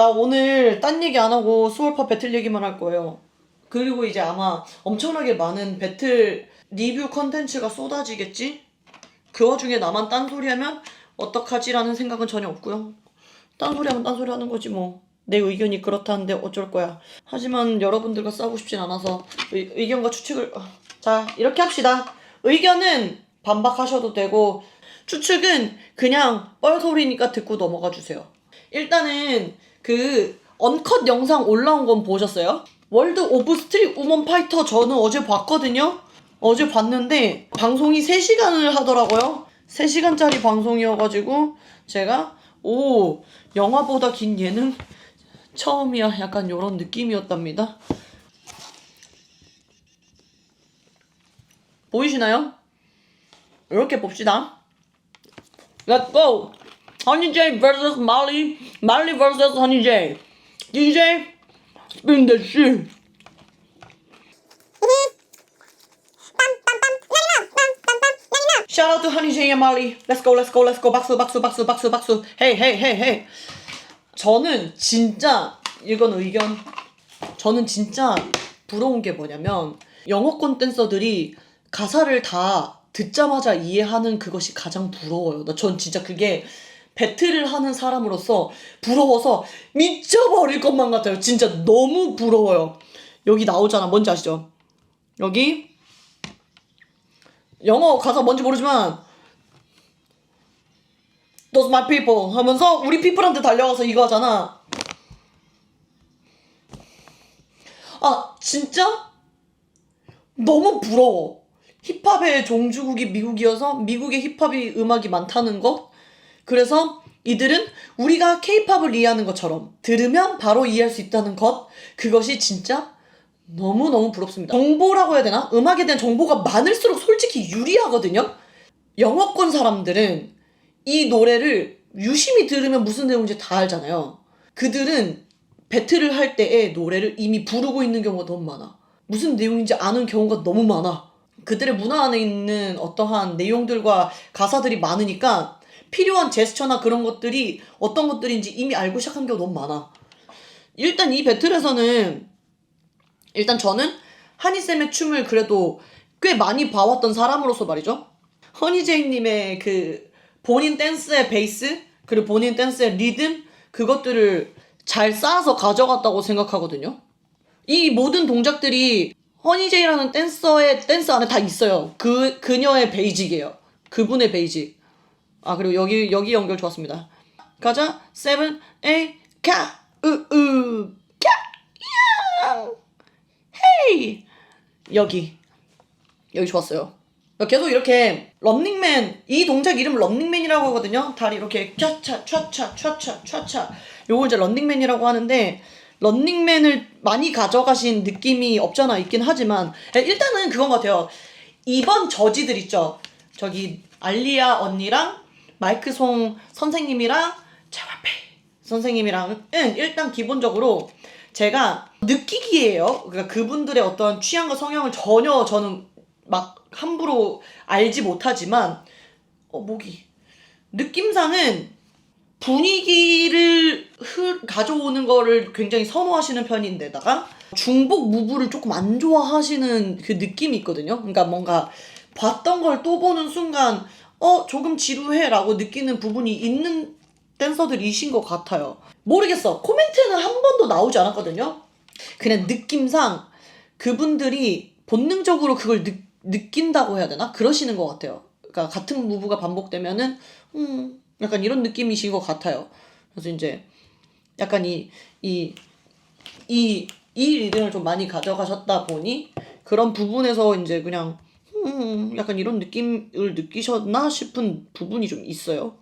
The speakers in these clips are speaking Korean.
나 오늘 딴 얘기 안 하고 수월파 배틀 얘기만 할 거예요. 그리고 이제 아마 엄청나게 많은 배틀 리뷰 컨텐츠가 쏟아지겠지? 그 와중에 나만 딴소리 하면 어떡하지라는 생각은 전혀 없고요. 딴소리 하면 딴소리 하는 거지 뭐. 내 의견이 그렇다는데 어쩔 거야. 하지만 여러분들과 싸우고 싶진 않아서 의, 의견과 추측을... 어. 자 이렇게 합시다. 의견은 반박하셔도 되고 추측은 그냥 뻘소리니까 듣고 넘어가 주세요. 일단은 그 언컷 영상 올라온 건 보셨어요? 월드 오브 스트릿 우먼 파이터 저는 어제 봤거든요. 어제 봤는데 방송이 3시간을 하더라고요. 3시간짜리 방송이어가지고 제가 오 영화보다 긴 예능 처음이야 약간 이런 느낌이었답니다. 보이시나요? 이렇게 봅시다. Let's go. J vs Molly, Molly vs J. DJ, shit. Shout out to J and Molly. Let's go, let's go, let's go. 박수, 박수, 박수, 박수, 박수. Hey, hey, hey. 저는 진짜 이건 의견. 저는 진짜 부러운 게 뭐냐면 영어권 댄서들이 가사를 다 듣자마자 이해하는 그것이 가장 부러워요. 나 전 진짜 그게 배틀을 하는 사람으로서 부러워서 미쳐버릴 것만 같아요. 진짜 너무 부러워요. 여기 나오잖아. 뭔지 아시죠? 여기 영어 가사 뭔지 모르지만 Those my people 하면서 우리 people한테 달려가서 이거 하잖아. 아 진짜 너무 부러워. 힙합의 종주국이 미국이어서 미국의 힙합이 음악이 많다는 것. 그래서 이들은 우리가 케이팝을 이해하는 것처럼 들으면 바로 이해할 수 있다는 것. 그것이 진짜 너무너무 부럽습니다. 정보라고 해야 되나? 음악에 대한 정보가 많을수록 솔직히 유리하거든요? 영어권 사람들은 이 노래를 유심히 들으면 무슨 내용인지 다 알잖아요. 그들은 배틀을 할 때의 노래를 이미 부르고 있는 경우가 너무 많아. 무슨 내용인지 아는 경우가 너무 많아. 그들의 문화 안에 있는 어떠한 내용들과 가사들이 많으니까 필요한 제스처나 그런 것들이 어떤 것들인지 이미 알고 시작한 경우가 너무 많아. 일단 이 배틀에서는 일단 저는 하니쌤의 춤을 그래도 꽤 많이 봐왔던 사람으로서 말이죠. 허니제이님의 그 본인 댄스의 베이스 그리고 본인 댄스의 리듬 그것들을 잘 쌓아서 가져갔다고 생각하거든요. 이 모든 동작들이 허니제이라는 댄서의 댄스 안에 다 있어요. 그 그녀의 베이직이에요. 그분의 베이직. 아 그리고 여기 여기 연결 좋았습니다. 가자 세븐 에이 카으으 카 헤이 여기 여기 좋았어요. 계속 이렇게 런닝맨 이 동작 이름 런닝맨이라고 하거든요. 다리 이렇게 차차 차차 차차 차차 요거 이제 런닝맨이라고 하는데 런닝맨을 많이 가져가신 느낌이 없잖아 있긴 하지만 에, 일단은 그건 것 같아요. 이번 저지들 있죠. 저기 알리아 언니랑 마이크 송 선생님이랑 제와페 선생님이랑은 일단 기본적으로 제가 느끼기에요. 그러니까 그분들의 어떤 취향과 성향을 전혀 저는 막 함부로 알지 못하지만 어 목이 느낌상은 분위기를 흐, 가져오는 거를 굉장히 선호하시는 편인데다가 중복 무브를 조금 안 좋아하시는 그 느낌이 있거든요. 그러니까 뭔가 봤던 걸 또 보는 순간 어 조금 지루해라고 느끼는 부분이 있는 댄서들이신 것 같아요. 모르겠어. 코멘트는 한 번도 나오지 않았거든요. 그냥 느낌상 그분들이 본능적으로 그걸 느, 느낀다고 해야 되나? 그러시는 것 같아요. 그러니까 같은 무브가 반복되면은 음 약간 이런 느낌이신 것 같아요. 그래서 이제 약간 이 이 이 이 리듬을 좀 많이 가져가셨다 보니 그런 부분에서 이제 그냥 음 약간 이런 느낌을 느끼셨나 싶은 부분이 좀 있어요.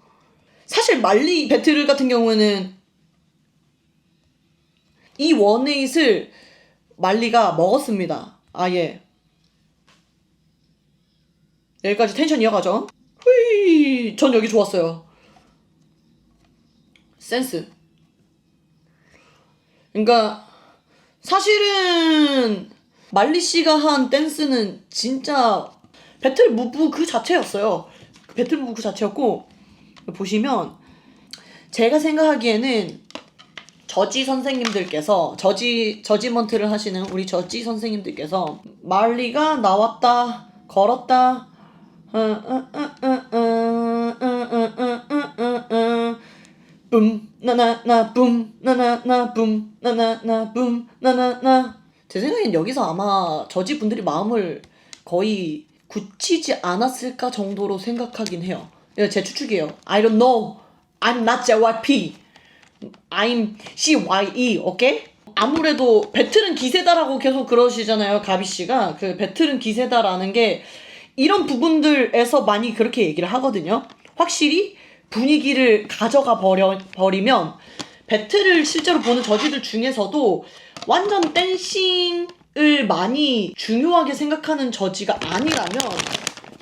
사실 말리 배틀 같은 경우에는 이 원에잇을 말리가 먹었습니다. 아예. 여기까지 텐션 이어가죠. 후이, 전 여기 좋았어요. 센스. 그러니까 사실은 말리 씨가 한 댄스는 진짜 배틀 무브 그 자체였어요. 배틀 무브 그 자체였고 보시면 제가 생각하기에는 저지 선생님들께서 저지 저지먼트를 하시는 우리 저지 선생님들께서 말리가 나왔다 걸었다 붐 나나나 붐 나나나 붐 나나나 붐 나나나 제 생각엔 여기서 아마 저지 분들이 마음을 거의 굳히지 않았을까 정도로 생각하긴 해요. 이거 제 추측이에요. I don't know. I'm not JYP. I'm CYE, 오케이? 아무래도 배틀은 기세다라고 계속 그러시잖아요, 가비 씨가. 그 배틀은 기세다라는 게 이런 부분들에서 많이 그렇게 얘기를 하거든요. 확실히 분위기를 가져가 버려, 버리면 배틀을 실제로 보는 저지들 중에서도 완전 댄싱을 많이 중요하게 생각하는 저지가 아니라면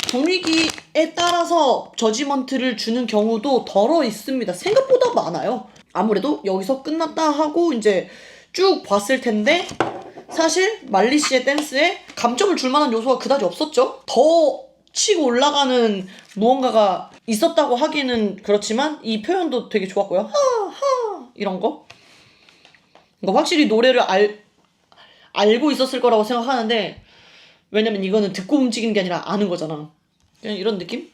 분위기에 따라서 저지먼트를 주는 경우도 덜어 있습니다. 생각보다 많아요. 아무래도 여기서 끝났다 하고 이제 쭉 봤을 텐데 사실 말리 씨의 댄스에 감점을 줄 만한 요소가 그다지 없었죠. 더 치고 올라가는 무언가가 있었다고 하기는 그렇지만 이 표현도 되게 좋았고요. 하하 이런 거. 그러니까 확실히 노래를 알 알고 있었을 거라고 생각하는데 왜냐면 이거는 듣고 움직이는 게 아니라 아는 거잖아. 그냥 이런 느낌?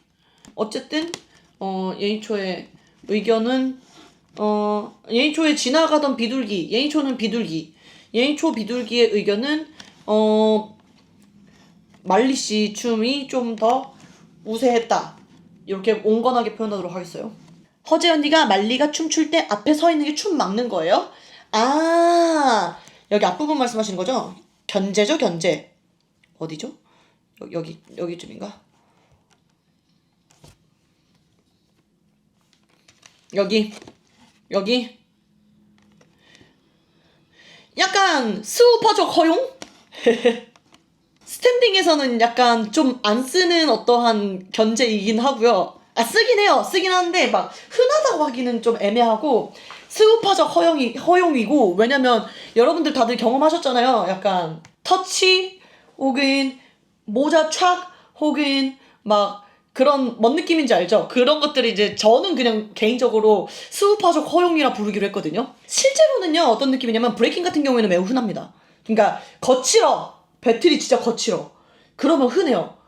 어쨌든 어 예이초의 의견은 어 예이초의 지나가던 비둘기 예이초는 비둘기 예이초 비둘기의 의견은 어 말리 씨 춤이 좀 더 우세했다 이렇게 온건하게 표현하도록 하겠어요. 허재 언니가 말리가 춤출 때 앞에 서 있는 게 춤 막는 거예요? 아 여기 앞부분 말씀하시는 거죠? 견제죠 견제 어디죠? 여, 여기 여기쯤인가? 여기 여기 약간 스우퍼적 허용? 스탠딩에서는 약간 좀 안 쓰는 어떠한 견제이긴 하고요. 아 쓰긴 해요. 쓰긴 하는데 막 흔하다고 하기는 좀 애매하고 스우퍼적 허용이 허용이고 왜냐면 여러분들 다들 경험하셨잖아요. 약간 터치 혹은 모자 촥 혹은 막 그런 뭔 느낌인지 알죠? 그런 것들이 이제 저는 그냥 개인적으로 스우퍼적 허용이라 부르기로 했거든요. 실제로는요 어떤 느낌이냐면 브레이킹 같은 경우에는 매우 흔합니다. 그러니까 거칠어 배틀이 진짜 거칠어 그러면 흔해요.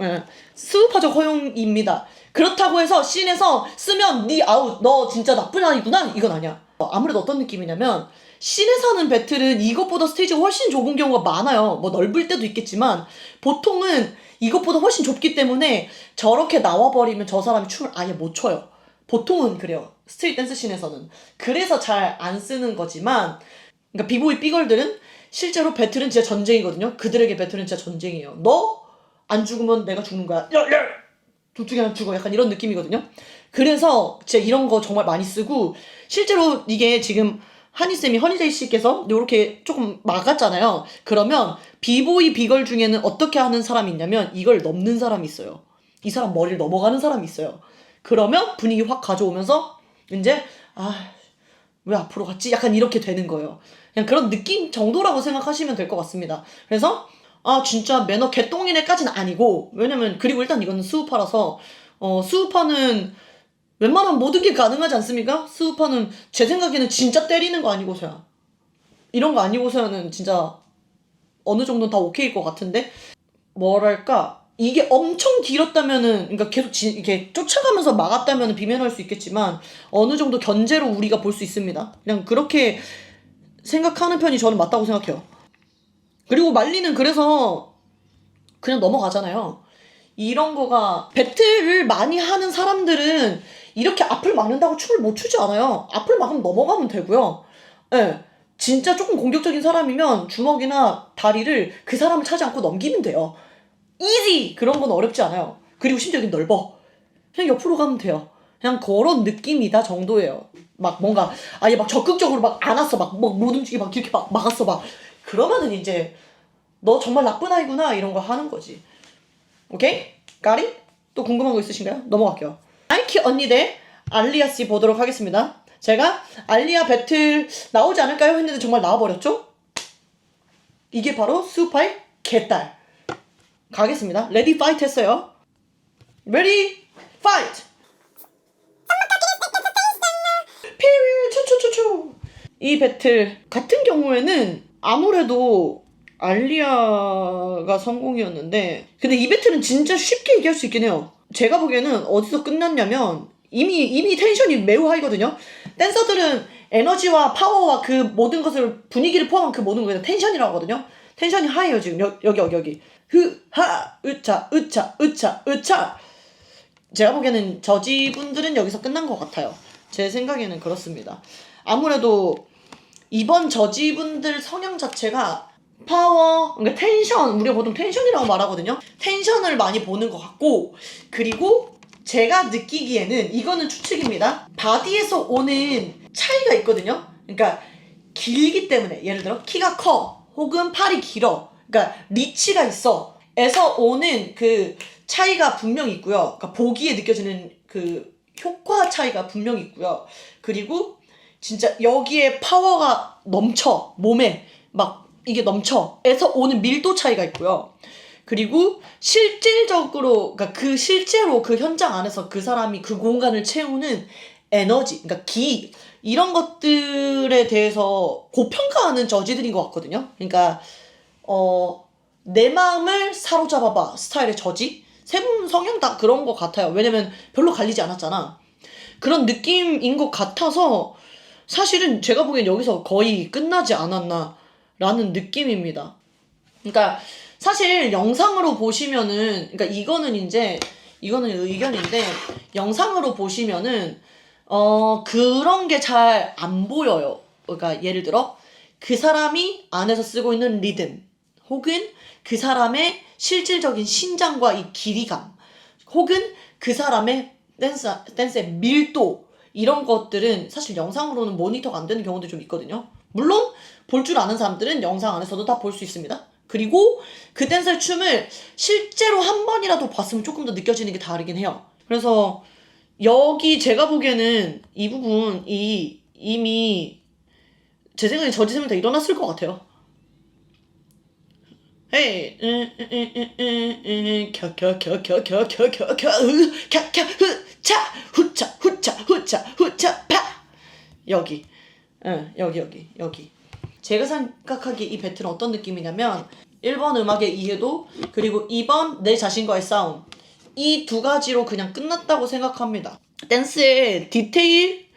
예, 스우퍼적 허용입니다. 그렇다고 해서 씬에서 쓰면 니 아웃 너 진짜 나쁜 아이구나 이건 아니야. 어, 아무래도 어떤 느낌이냐면 씬에서 하는 배틀은 이것보다 스테이지가 훨씬 좁은 경우가 많아요. 뭐 넓을 때도 있겠지만 보통은 이것보다 훨씬 좁기 때문에 저렇게 나와버리면 저 사람이 춤을 아예 못 춰요. 보통은 그래요. 스트릿 댄스 씬에서는. 그래서 잘 안 쓰는 거지만 그러니까 비보이 삐걸들은 실제로 배틀은 진짜 전쟁이거든요. 그들에게 배틀은 진짜 전쟁이에요. 너 안 죽으면 내가 죽는 거야. 야, 야! 둘 중에 하나 죽어. 약간 이런 느낌이거든요. 그래서 진짜 이런 거 정말 많이 쓰고 실제로 이게 지금 한이쌤이 허니데이 씨께서 이렇게 조금 막았잖아요. 그러면 비보이 비걸 중에는 어떻게 하는 사람이 있냐면 이걸 넘는 사람이 있어요. 이 사람 머리를 넘어가는 사람이 있어요. 그러면 분위기 확 가져오면서 이제 아 왜 앞으로 갔지? 약간 이렇게 되는 거예요. 그냥 그런 느낌 정도라고 생각하시면 될 것 같습니다. 그래서 아 진짜 매너 개똥이네까지는 아니고 왜냐면 그리고 일단 이거는 수우파라서 어 수우파는 웬만하면 모든 게 가능하지 않습니까? 수우파는 제 생각에는 진짜 때리는 거 아니고서야 이런 거 아니고서야는 진짜 어느 정도는 다 오케이일 것 같은데 뭐랄까 이게 엄청 길었다면은 그러니까 계속 지, 이렇게 쫓아가면서 막았다면 은 비면할 수 있겠지만 어느 정도 견제로 우리가 볼 수 있습니다. 그냥 그렇게 생각하는 편이 저는 맞다고 생각해요. 그리고 말리는 그래서 그냥 넘어가잖아요. 이런 거가 배틀을 많이 하는 사람들은 이렇게 앞을 막는다고 춤을 못 추지 않아요. 앞을 막으면 넘어가면 되고요. 예. 진짜 조금 공격적인 사람이면 주먹이나 다리를 그 사람을 차지 않고 넘기면 돼요. 이지! 그런 건 어렵지 않아요. 그리고 심지어 넓어. 그냥 옆으로 가면 돼요. 그냥 그런 느낌이다 정도예요. 막 뭔가 아예 막 적극적으로 막 안았어. 막, 막 못 움직이게 막 이렇게 막 막았어. 막 그러면은 이제 너 정말 나쁜 아이구나 이런 거 하는 거지. 오케이? 까리? 또 궁금한 거 있으신가요? 넘어갈게요. 나이키 언니 대 알리아 씨 보도록 하겠습니다. 제가 알리아 배틀 나오지 않을까요? 했는데 정말 나와버렸죠? 이게 바로 수파의 개딸. 가겠습니다. 레디 파이트 했어요. 레디 파이트! 피리 추추추추 이 배틀 같은 경우에는 아무래도 알리아가 성공이었는데 근데 이 배틀은 진짜 쉽게 얘기할 수 있긴 해요. 제가 보기에는 어디서 끝났냐면 이미 이미 텐션이 매우 하이거든요. 댄서들은 에너지와 파워와 그 모든 것을 분위기를 포함한 그 모든 것을 텐션이라고 하거든요. 텐션이 하이요 지금 여, 여기 여기 여기 흐하 으차 으차 으차 으차 제가 보기에는 저지분들은 여기서 끝난 것 같아요. 제 생각에는 그렇습니다. 아무래도 이번 저지분들 성향 자체가 파워, 그러니까 텐션, 우리가 보통 텐션이라고 말하거든요. 텐션을 많이 보는 것 같고, 그리고 제가 느끼기에는 이거는 추측입니다. 바디에서 오는 차이가 있거든요. 그러니까 길기 때문에 예를 들어 키가 커 혹은 팔이 길어. 그러니까 리치가 있어. 에서 오는 그 차이가 분명히 있고요. 그러니까 보기에 느껴지는 그 효과 차이가 분명히 있고요. 그리고 진짜 여기에 파워가 넘쳐 몸에 막 이게 넘쳐 에서 오는 밀도 차이가 있고요. 그리고 실질적으로 그러니까 그 실제로 그 현장 안에서 그 사람이 그 공간을 채우는 에너지 그러니까 기 이런 것들에 대해서 고평가하는 저지들인 것 같거든요. 그러니까 어 내 마음을 사로잡아봐 스타일의 저지 세 분 성향 다 그런 것 같아요. 왜냐면 별로 갈리지 않았잖아. 그런 느낌인 것 같아서 사실은 제가 보기엔 여기서 거의 끝나지 않았나라는 느낌입니다. 그러니까 사실 영상으로 보시면은 그러니까 이거는 이제 이거는 의견인데 영상으로 보시면은 어 그런 게 잘 안 보여요. 그러니까 예를 들어 그 사람이 안에서 쓰고 있는 리듬 혹은 그 사람의 실질적인 신장과 이 길이감 혹은 그 사람의 댄스 댄스의 밀도 이런 것들은 사실 영상으로는 모니터가 안 되는 경우도 좀 있거든요. 물론 볼 줄 아는 사람들은 영상 안에서도 다 볼 수 있습니다. 그리고 그 댄스의 춤을 실제로 한 번이라도 봤으면 조금 더 느껴지는 게 다르긴 해요. 그래서 여기 제가 보기에는 이 부분 이 이미 제 생각에 저지sem이 다 일어났을 것 같아요. 후차 파 여기, 응 여기 여기 여기. 제가 생각하기에 이 배틀은 어떤 느낌이냐면 1번 음악의 이해도 그리고 2번 내 자신과의 싸움 이 두 가지로 그냥 끝났다고 생각합니다. 댄스의 디테일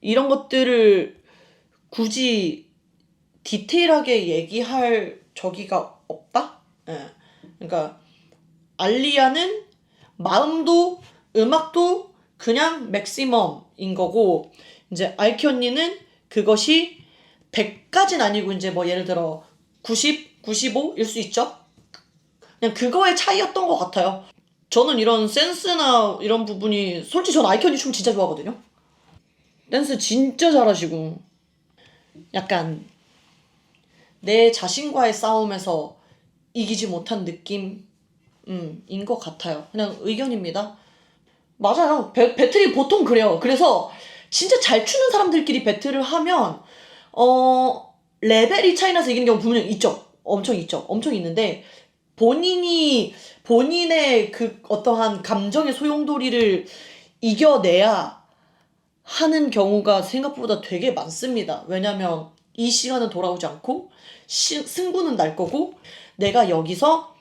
이런 것들을 굳이 디테일하게 얘기할 저기가 없다? 예. 그러니까 알리아는 마음도 음악도 그냥 맥시멈인 거고 이제 알키 언니는 그것이 100까지는 아니고 이제 뭐 예를 들어 90, 95일 수 있죠? 그냥 그거의 차이였던 것 같아요. 저는 이런 센스나 이런 부분이 솔직히 전 아이콘이 춤 진짜 좋아하거든요. 댄스 진짜 잘하시고 약간 내 자신과의 싸움에서 이기지 못한 느낌 음, 인것 같아요. 그냥 의견입니다. 맞아요. 배, 배틀이 보통 그래요. 그래서 진짜 잘 추는 사람들끼리 배틀을 하면 어 레벨이 차이 나서 이기는 경우 분명히 있죠. 엄청 있죠. 엄청 있는데 본인이 본인의 그 어떠한 감정의 소용돌이를 이겨내야 하는 경우가 생각보다 되게 많습니다. 왜냐면 이 시간은 돌아오지 않고 시, 승부는 날 거고 내가 여기서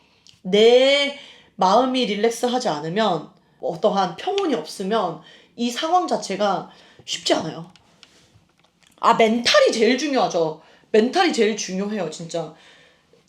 내 마음이 릴렉스 하지 않으면 어떠한 평온이 없으면 이 상황 자체가 쉽지 않아요. 아, 멘탈이 제일 중요하죠. 멘탈이 제일 중요해요, 진짜.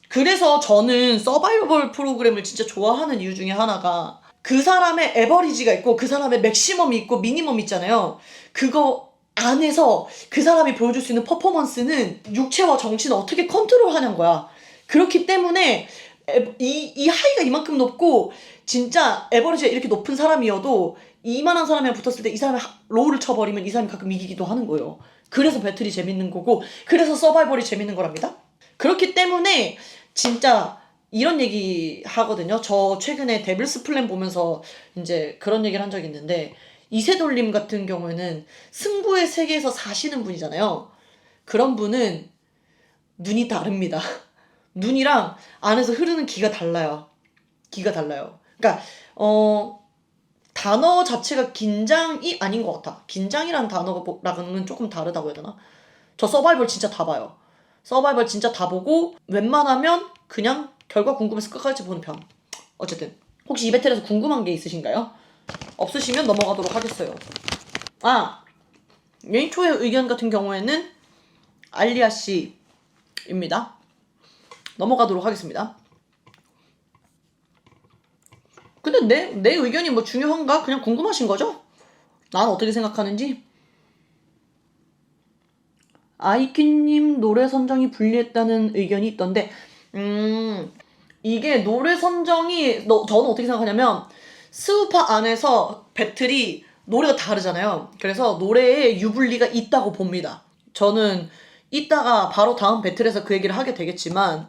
그래서 저는 서바이벌 프로그램을 진짜 좋아하는 이유 중에 하나가 그 사람의 에버리지가 있고 그 사람의 맥시멈이 있고 미니멈 있잖아요. 그거 안에서 그 사람이 보여줄 수 있는 퍼포먼스는 육체와 정신을 어떻게 컨트롤 하는 거야. 그렇기 때문에 에- 이, 이 하이가 이만큼 높고 진짜 에버리지가 이렇게 높은 사람이어도 이만한 사람이랑 붙었을 때 이 사람이 하- 로우를 쳐버리면 이 사람이 가끔 이기기도 하는 거예요. 그래서 배틀이 재밌는 거고 그래서 서바이벌이 재밌는 거랍니다. 그렇기 때문에 진짜 이런 얘기 하거든요. 저 최근에 데빌스 플랜 보면서 이제 그런 얘기를 한 적이 있는데 이세돌님 같은 경우에는 승부의 세계에서 사시는 분이잖아요. 그런 분은 눈이 다릅니다. 눈이랑 안에서 흐르는 기가 달라요. 기가 달라요. 그러니까 어 단어 자체가 긴장이 아닌 것 같아. 긴장이라는 단어라고는 조금 다르다고 해야 되나? 저 서바이벌 진짜 다 봐요. 서바이벌 진짜 다 보고 웬만하면 그냥 결과 궁금해서 끝까지 보는 편. 어쨌든 혹시 이 배틀에서 궁금한 게 있으신가요? 없으시면 넘어가도록 하겠어요. 아 메인 초의 의견 같은 경우에는 알리아 씨입니다. 넘어가도록 하겠습니다. 근데 내, 내 의견이 뭐 중요한가? 그냥 궁금하신 거죠? 난 어떻게 생각하는지? 아이큐님 노래 선정이 불리했다는 의견이 있던데, 음, 이게 노래 선정이, 너, 저는 어떻게 생각하냐면, 스우파 안에서 배틀이 노래가 다르잖아요. 그래서 노래에 유불리가 있다고 봅니다. 저는 이따가 바로 다음 배틀에서 그 얘기를 하게 되겠지만,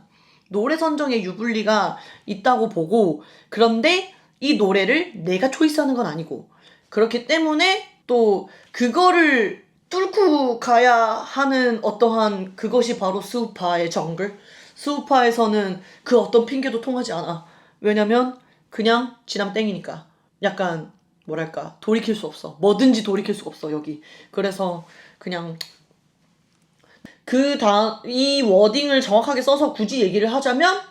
노래 선정에 유불리가 있다고 보고, 그런데 이 노래를 내가 초이스하는 건 아니고, 그렇기 때문에 또 그거를 뚫고 가야 하는 어떠한 그것이 바로 스우파의 정글. 스우파에서는 그 어떤 핑계도 통하지 않아. 왜냐면 그냥 지남 땡이니까. 약간 뭐랄까 돌이킬 수 없어. 뭐든지 돌이킬 수가 없어 여기. 그래서 그냥 그다이 워딩을 정확하게 써서 굳이 얘기를 하자면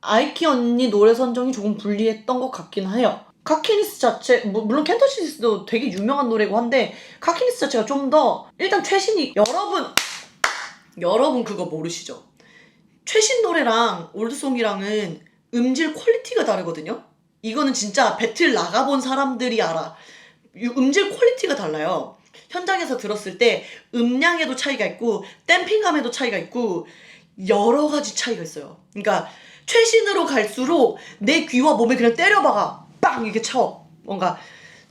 아이키 언니 노래 선정이 조금 불리했던 것 같긴 해요. 카키니스 자체 무- 물론 켄터시스도 되게 유명한 노래고 한데 카키니스 자체가 좀 더 일단 최신이 여러분 여러분 그거 모르시죠? 최신 노래랑 올드송이랑은 음질 퀄리티가 다르거든요. 이거는 진짜 배틀 나가본 사람들이 알아. 이 음질 퀄리티가 달라요. 현장에서 들었을 때 음량에도 차이가 있고 댐핑감에도 차이가 있고 여러 가지 차이가 있어요. 그러니까 최신으로 갈수록 내 귀와 몸에 그냥 때려박아 빵 이렇게 쳐 뭔가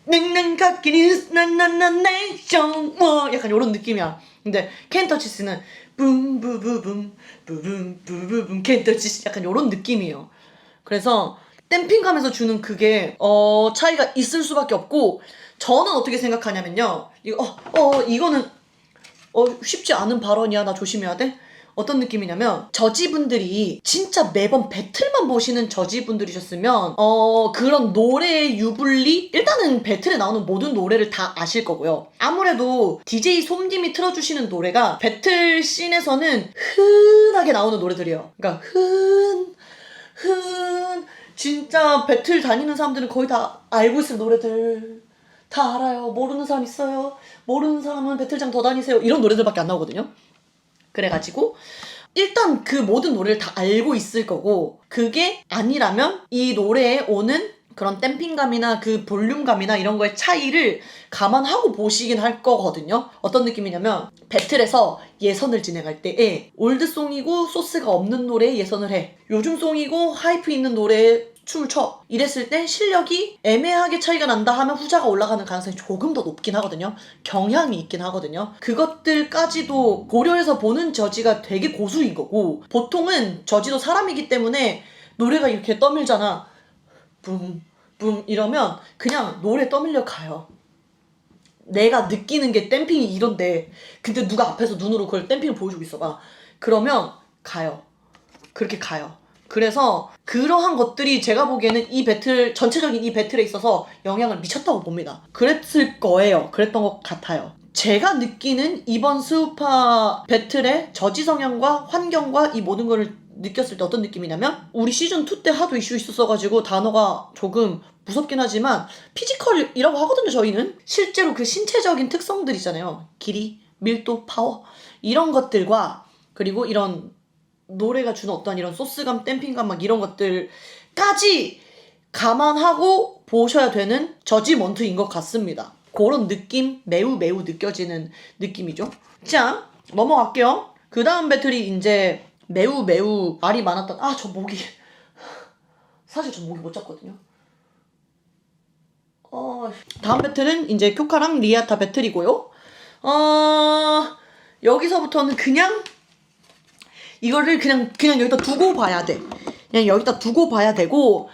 냉랭 깎이니 나나나네이션 뭐 약간 이런 느낌이야. 근데 켄터치스는 붐부부붐 부붐부부붐 켄터치스 약간 이런 느낌이에요. 그래서 댐핑감에서 주는 그게 어 차이가 있을 수밖에 없고 저는 어떻게 생각하냐면요. 이거 어, 어 이거는 어 쉽지 않은 발언이야. 나 조심해야 돼. 어떤 느낌이냐면 저지분들이 진짜 매번 배틀만 보시는 저지분들이셨으면 어 그런 노래의 유불리 일단은 배틀에 나오는 모든 노래를 다 아실 거고요. 아무래도 DJ 솜님이 틀어주시는 노래가 배틀 씬에서는 흔하게 나오는 노래들이에요. 그러니까 흔, 흔 진짜 배틀 다니는 사람들은 거의 다 알고 있을 노래들 다 알아요. 모르는 사람 있어요. 모르는 사람은 배틀장 더 다니세요. 이런 노래들밖에 안 나오거든요. 그래가지고 일단 그 모든 노래를 다 알고 있을 거고 그게 아니라면 이 노래에 오는 그런 댐핑감이나 그 볼륨감이나 이런 거의 차이를 감안하고 보시긴 할 거거든요. 어떤 느낌이냐면 배틀에서 예선을 진행할 때에 올드송이고 소스가 없는 노래에 예선을 해. 요즘 송이고 하이프 있는 노래에 춤을 춰. 이랬을 때 실력이 애매하게 차이가 난다 하면 후자가 올라가는 가능성이 조금 더 높긴 하거든요. 경향이 있긴 하거든요. 그것들까지도 고려해서 보는 저지가 되게 고수인 거고 보통은 저지도 사람이기 때문에 노래가 이렇게 떠밀잖아. 붐, 붐 이러면 그냥 노래 떠밀려 가요. 내가 느끼는 게 댐핑이 이런데 근데 누가 앞에서 눈으로 그걸 댐핑을 보여주고 있어봐. 그러면 가요. 그렇게 가요. 그래서 그러한 것들이 제가 보기에는 이 배틀 전체적인 이 배틀에 있어서 영향을 미쳤다고 봅니다. 그랬을 거예요. 그랬던 것 같아요. 제가 느끼는 이번 스우파 배틀의 저지 성향과 환경과 이 모든 거를 느꼈을 때 어떤 느낌이냐면 우리 시즌 2 때 하도 이슈 있었어가지고 단어가 조금 무섭긴 하지만 피지컬이라고 하거든요 저희는 실제로 그 신체적인 특성들 있잖아요 길이 밀도 파워 이런 것들과 그리고 이런 노래가 주는 어떤 이런 소스감, 댐핑감 막 이런 것들까지 감안하고 보셔야 되는 저지먼트인 것 같습니다. 그런 느낌 매우 매우 느껴지는 느낌이죠. 자 넘어갈게요. 그 다음 배틀이 이제 매우 매우 말이 많았던 아 저 목이 사실 저 목이 못 잡거든요. 어 다음 배틀은 이제 쿄카랑 리아타 배틀이고요. 어 여기서부터는 그냥 이거를 그냥 그냥 여기다 두고 봐야 돼. 그냥 여기다 두고 봐야 되고